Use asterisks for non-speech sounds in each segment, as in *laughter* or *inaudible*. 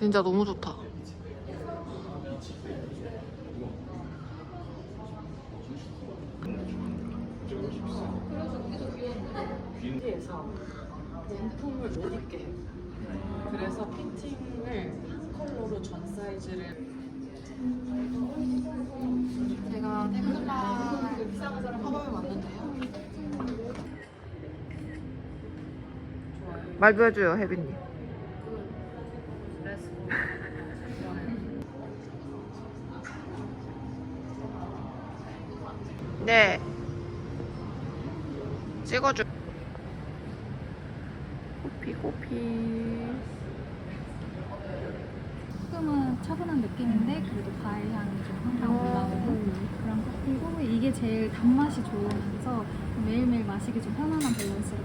진짜 너무 좋다. 에서 몸통을 못 입게 해. 그래서 피팅을 한 컬러로 전 사이즈를 제가 템플라 팝업에 왔는데요. 말도 해줘요, 혜빈님. 네. 찍어줘. 코피, 코피. 조금은 차분한 느낌인데 그래도 과일 향이 좀 항상 올라오는 그런 커피고 이게 제일 단맛이 좋으면서 매일매일 마시기 좀 편안한 밸런스를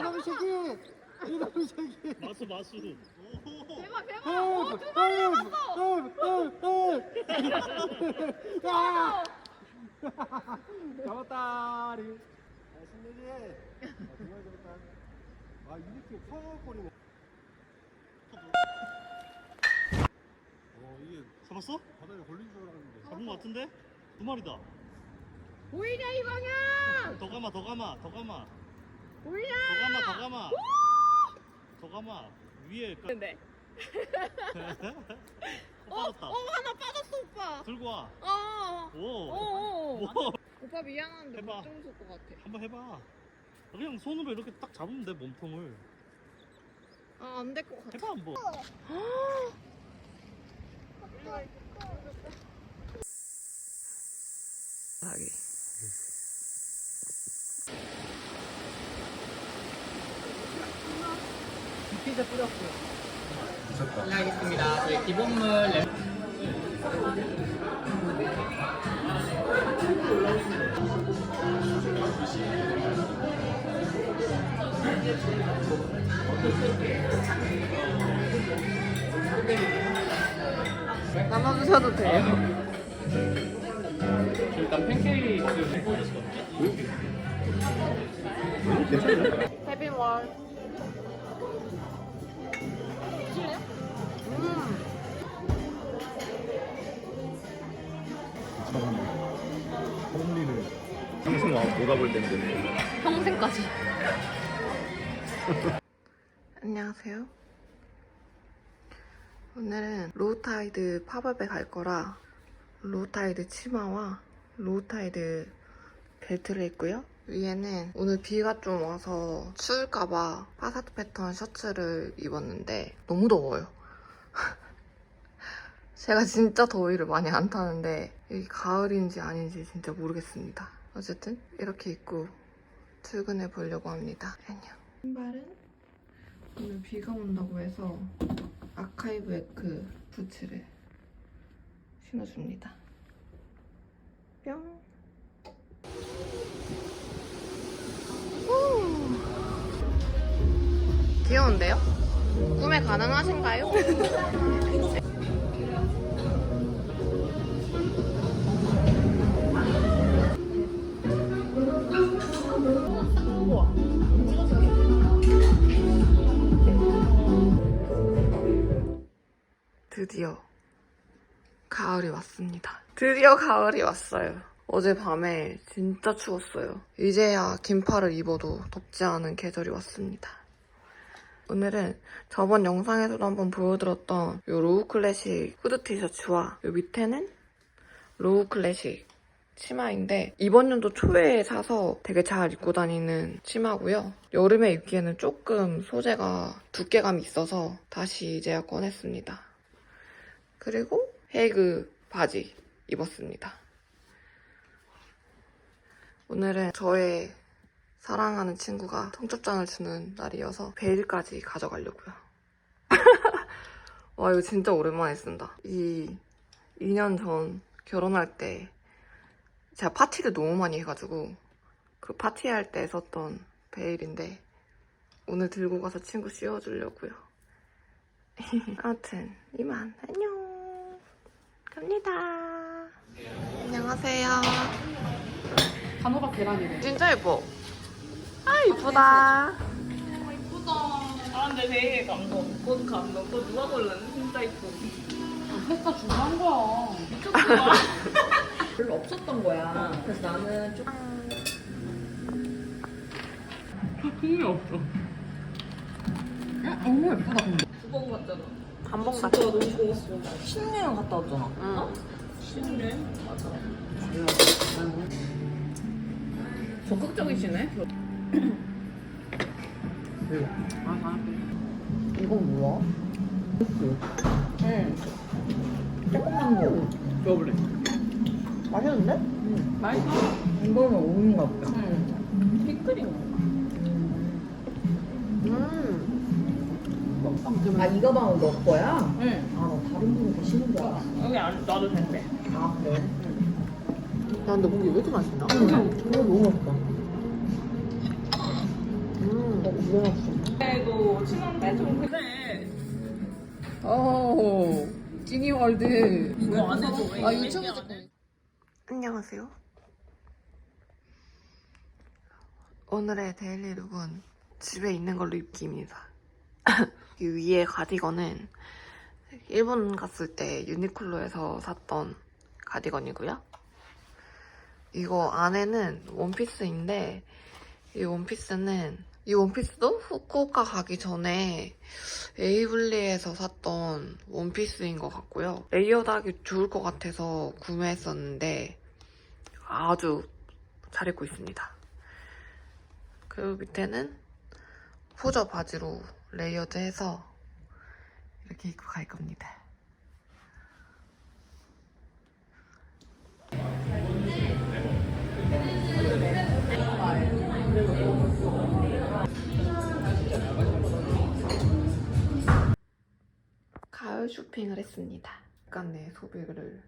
이놈의 새끼! 이놈의 새끼! 마수, 마수. 어, 아! 잡았다! 리. 아, 신내지! 아, 정말 잡았다. 아, 이렇게. 어, 이게 잡았어? 바닥에 걸린 줄 알았는데. 잡은 거 같은데? 두 마리다. 보이냐, 이 방향! 더 감아, 더 감아, 더 감아. 보이냐? 더 감아, 더 감아. 더 감아. 위에. 까- 네. *laughs* 어, 빠졌다. 어, 하나 빠졌어, 오빠. 들고 와. 어, 오. 어, 어. 뭐? 오빠 미안한데 해봐. 못 잡을 것 같아. 한번 해봐. 그냥 손으로 이렇게 딱 잡으면 돼, 몸통을. 아, 안 될 것 같아. 해봐, 한번. 하기. *gasps* 실례하겠습니다. 저희 기본물 레 나눠 주셔도 돼요. 일단 팬케이크. 음. 평생 못 가볼 텐데. 평생까지. 안녕하세요. 오늘은 로우타이드 팝업에 갈 거라 로우타이드 치마와 로우타이드 벨트를 입고요. 위에는 오늘 비가 좀 와서 추울까봐 파사트 패턴 셔츠를 입었는데 너무 더워요. *laughs* 제가 진짜 더위를 많이 안 타는데 이게 가을인지 아닌지 진짜 모르겠습니다. 어쨌든 이렇게 입고 출근해 보려고 합니다. 안녕. 신발은 오늘 비가 온다고 해서 아카이브 에크 부츠를 신어줍니다. 뿅. 후. 귀여운데요? 구매 가능하신가요? *laughs* 드디어 가을이 왔습니다. 드디어 가을이 왔어요. 어젯밤에 진짜 추웠어요. 이제야 긴팔을 입어도 덥지 않은 계절이 왔습니다. 오늘은 저번 영상에서도 한번 보여드렸던 이 로우 클래식 후드 티셔츠와 이 밑에는 로우 클래식 치마인데 이번 연도 초에 사서 되게 잘 입고 다니는 치마고요. 여름에 입기에는 조금 소재가 두께감이 있어서 다시 이제야 꺼냈습니다. 그리고 헤이그 바지 입었습니다. 오늘은 저의 사랑하는 친구가 청첩장을 주는 날이어서 베일까지 가져가려고요. *laughs* 와 이거 진짜 오랜만에 쓴다. 이 2년 전 결혼할 때 제가 파티를 너무 많이 해가지고 그 파티할 때 썼던 베일인데 오늘 들고 가서 친구 씌워주려고요. *laughs* 아무튼 이만 안녕 갑니다. 안녕하세요. 단어가 계란이래. 진짜 예뻐. 아 이쁘다. 아 근데 되게 감동 곧 감동 곧 누가 골랐는데 진짜 이쁘 회사 중요한 거야. 미쳤구나 *laughs* 별로 없었던 거야. 그래서 나는 좀 흥미 없어. 야, 너무 예쁘다 근데. 두 번 갔잖아 한번 진짜 같아. 너무 좋았어 신혼여행 갔다 왔잖아. 응. 신기해 맞아 적극적이시네. 아. 이건 뭐야? 응. 조그만 거. 먹어볼래. 맛있는데? 맛있어? 이거는 오인가 보다. 응. 피클인가? 음. 아, 이거 방은 너 거야? 응. 아, 나 다른 분이 계시는 줄 알았어. 여기 안 놔도 된대 아, 그래? 야 근데 고기 왜 이렇게 맛있나? 응. 이거 너무 맛있다. 음. 어, 맛있어. 그래도 친한데 좀 그래 오, 찌니월드. 이거 안 해줘 왜 아, 이거 유튜브 안 찍고. 해? 안녕하세요. 오늘의 데일리 룩은 집에 있는 걸로 입기입니다. 이 위에 가디건은 일본 갔을 때 유니클로에서 샀던 가디건이고요. 이거 안에는 원피스인데 이 원피스는 이 원피스도 후쿠오카 가기 전에 에이블리에서 샀던 원피스인 것 같고요. 레이어드하기 좋을 것 같아서 구매했었는데 아주 잘 입고 있습니다. 그리고 밑에는 포저 바지로 레이어드해서 이렇게 입고 갈 겁니다. 가을 쇼핑을 했습니다. 약간의 소비를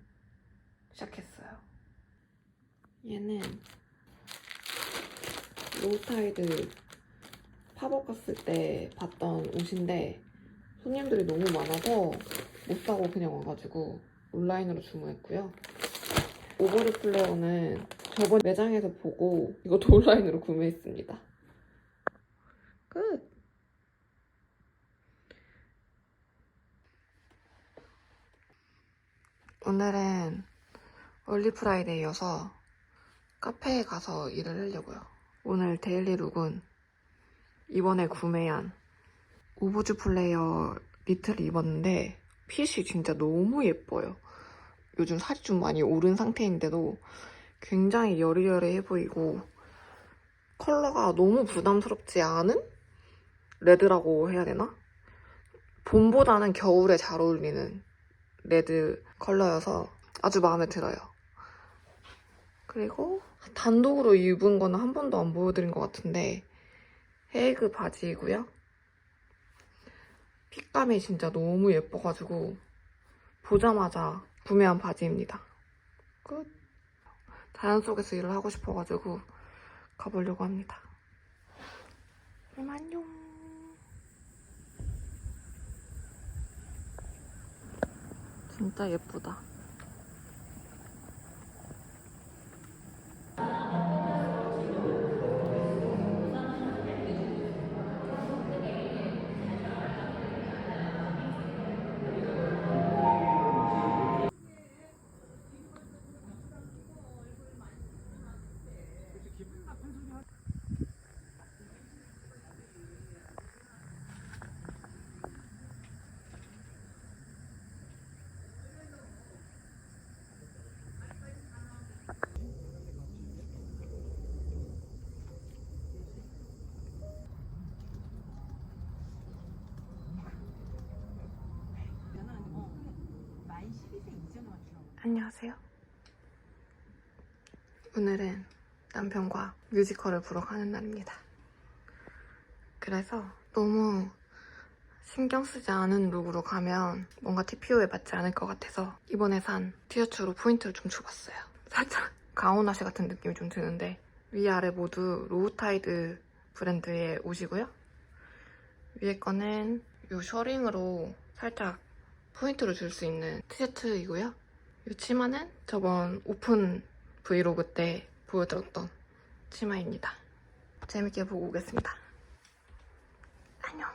시작했어요. 얘는 로우타이드 팝업 갔을 때 봤던 옷인데 손님들이 너무 많아서 못 사고 그냥 와가지고 온라인으로 주문했고요. 오버리 플레어는 저번 매장에서 보고 이것도 *laughs* 온라인으로 구매했습니다. 끝! 오늘은 얼리 프라이데이여서 카페에 가서 일을 하려고요. 오늘 데일리 룩은 이번에 구매한 오브즈 플레이어 니트를 입었는데 핏이 진짜 너무 예뻐요. 요즘 살이 좀 많이 오른 상태인데도 굉장히 여리여리해 보이고 컬러가 너무 부담스럽지 않은 레드라고 해야 되나? 봄보다는 겨울에 잘 어울리는 레드 컬러여서 아주 마음에 들어요. 그리고 단독으로 입은 거는 한 번도 안 보여드린 것 같은데 헤이그 바지이고요. 핏감이 진짜 너무 예뻐가지고 보자마자 구매한 바지입니다. 끝. 자연 속에서 일을 하고 싶어가지고 가보려고 합니다. 그럼 안녕. 진짜 예쁘다. 안녕하세요. 오늘은 남편과 뮤지컬을 보러 가는 날입니다. 그래서 너무 신경 쓰지 않은 룩으로 가면 뭔가 TPO에 맞지 않을 것 같아서 이번에 산 티셔츠로 포인트를 좀 줘봤어요. 살짝 *laughs* 가오나시 같은 느낌이 좀 드는데 위아래 모두 로우타이드 브랜드의 옷이고요. 위에 거는 이 셔링으로 살짝 포인트를 줄 수 있는 티셔츠이고요. 이 치마는 저번 오픈 브이로그 때 보여드렸던 치마입니다. 재밌게 보고 오겠습니다. 안녕.